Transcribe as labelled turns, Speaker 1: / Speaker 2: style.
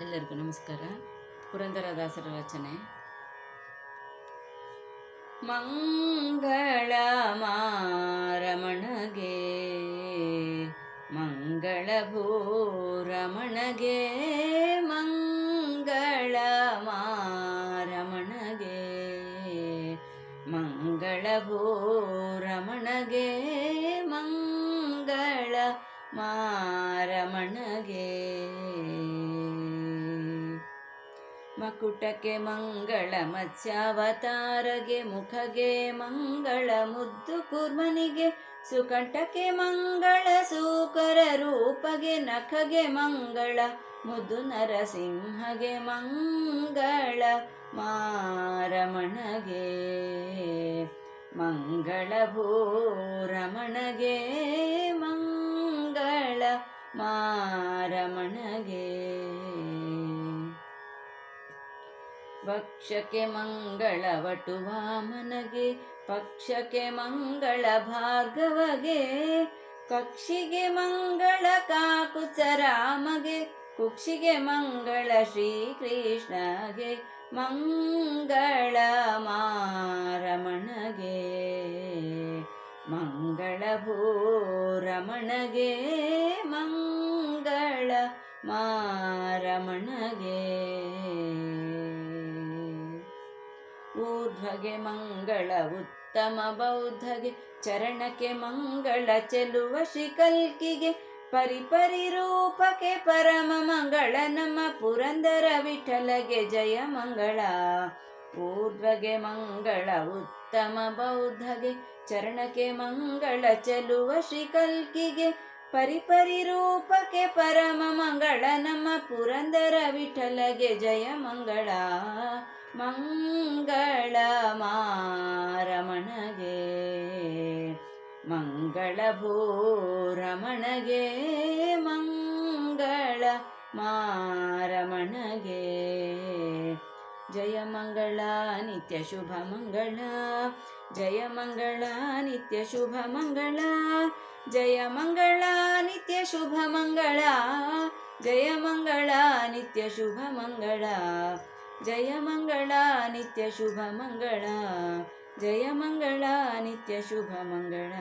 Speaker 1: ಎಲ್ಲರಿಗೂ ನಮಸ್ಕಾರ. ಪುರಂದರದಾಸರ ರಚನೆ. ಮಂಗಳ ಮಾರಮಣಗೆ ಮಂಗಳ ಭೂರಮಣಗೆ ಮಂಗಳ ಮಾರಮಣಗೆ ಮಂಗಳ ಭೂರಮಣಗೆ ಮಂಗಳ ಮಾರಮಣಗೆ. ಮಕುಟಕ್ಕೆ ಮಂಗಳ ಮತ್ಸ್ಯಾವತಾರಗೆ, ಮುಖಗೆ ಮಂಗಳ ಮುದ್ದು ಕುರ್ಮನಿಗೆ ಸುಕಂಠಕ್ಕೆ ಮಂಗಳ ಸೂಕರ ರೂಪಗೆ, ನಖಗೆ ಮಂಗಳ ಮುದ್ದು ನರಸಿಂಹಗೆ ಮಂಗಳ ಮಾರಮಣಗೆ, ಮಂಗಳ ಭೂರಮಣಗೆ ಮಂಗಳ ಮಾರಮಣಗೆ. ಭಕ್ಷಕ್ಕೆ ಮಂಗಳ ವಟುವಾಮನಗೆ ಪಕ್ಷಕ್ಕೆ ಮಂಗಳ ಭಾರ್ಗವಗೆ, ಕಕ್ಷಿಗೆ ಮಂಗಳ ಕಾಕುಚರಾಮಗೆ ಕುಕ್ಷಿಗೆ ಮಂಗಳ ಶ್ರೀಕೃಷ್ಣಗೆ, ಮಂಗಳ ಮಾರಮಣಗೆ, ಮಂಗಳ ಭೂರಮಣಗೆ, ಮಂಗಳ ಮಾರಮಣಗೆ. ಊರ್ಧ್ವಗೆ ಮಂಗಳ ಉತ್ತಮ ಬೌದ್ಧಗೆ, ಚರಣಕ್ಕೆ ಮಂಗಳ ಚೆಲುವ ಶಿಕಲ್ಕಿಗೆ ಪರಿಪರಿ ರೂಪಕ್ಕೆ ಪರಮ ಮಂಗಳ ನಮ್ಮ ಪುರಂದರ ವಿಠಲಗೆ ಜಯ ಮಂಗಳ. ಊರ್ಧ್ವಗೆ ಮಂಗಳ ಉತ್ತಮ ಬೌದ್ಧಗೆ, ಚರಣಕ್ಕೆ ಮಂಗಳ ಚೆಲುವ ಶಿಕಲ್ಕಿಗೆ ಪರಿಪರಿ ರೂಪಕ್ಕೆ ಪರಮ ಮಂಗಳ ನಮ್ಮ ಪುರಂದರ ವಿಠಲಗೆ ಜಯ ಮಂಗಳ. ಮಂಗಳ ಮಾರಮಣಗೆ ಮಂಗಳ ಭೂರಮಣಗೆ ಮಂಗಳ ಮಾರಮಣಗೆ ಜಯ ಮಂಗಳ, ನಿತ್ಯ ಶುಭ ಮಂಗಳ, ಜಯ ಮಂಗಳ, ನಿತ್ಯ ಶುಭ ಮಂಗಳ, ಜಯ ಮಂಗಳ, ನಿತ್ಯ ಶುಭ ಮಂಗಳ, ಜಯ ಮಂಗಳ, ನಿತ್ಯ ಶುಭ ಮಂಗಳ. ಜಯ ಮಂಗಳ ನಿತ್ಯ ಶುಭ ಮಂಗಳ ಜಯ ಮಂಗಳ ನಿತ್ಯ ಶುಭ ಮಂಗಳ